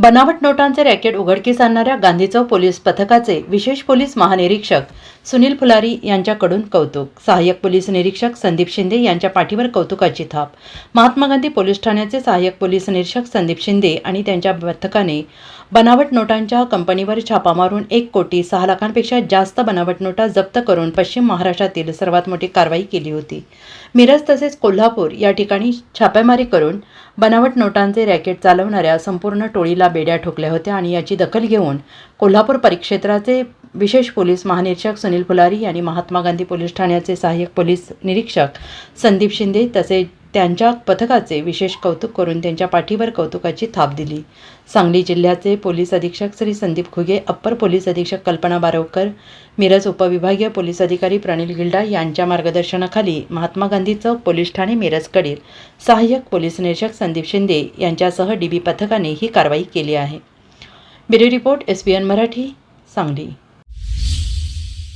बनावट नोटांचे रॅकेट उघडकीस आणणाऱ्या गांधी चौक पोलीस पथकाचे विशेष पोलीस महानिरीक्षक सुनील फुलारी यांच्याकडून कौतुक. सहाय्यक पोलीस निरीक्षक संदीप शिंदे यांच्या पाठीवर कौतुकाची थाप. महात्मा गांधी पोलीस ठाण्याचे सहाय्यक पोलीस निरीक्षक संदीप शिंदे आणि त्यांच्या पथकाने बनावट नोटांच्या कंपनीवर छापा मारून एक कोटी सहा लाखांपेक्षा जास्त बनावट नोटा जप्त करून पश्चिम महाराष्ट्रातील सर्वात मोठी कारवाई केली होती. मिरज तसेच कोल्हापूर या ठिकाणी छापेमारी करून बनावट नोटांचे रॅकेट चालवणाऱ्या संपूर्ण टोळीला बेड्या ठोकल्या होत्या आणि याची दखल घेऊन कोल्हापूर परिक्षेत्राचे विशेष पोलीस महानिरीक्षक सुनील फुलारी यांनी महात्मा गांधी पोलीस ठाण्याचे सहाय्यक पोलीस निरीक्षक संदीप शिंदे तसेच त्यांच्या पथकाचे विशेष कौतुक करून त्यांच्या पाठीवर कौतुकाची थाप दिली. सांगली जिल्ह्याचे पोलीस अधीक्षक श्री संदीप खुगे अप्पर पोलीस अधीक्षक कल्पना बारवकर मिरज उपविभागीय पोलीस अधिकारी प्रणील गिल्डा यांच्या मार्गदर्शनाखाली महात्मा गांधी चौक पोलीस ठाणे मिरजकडील सहाय्यक पोलीस निरीक्षक संदीप शिंदे यांच्यासह डी बी पथकाने ही कारवाई केली आहे. Bureau report S B N Marathi Sangli.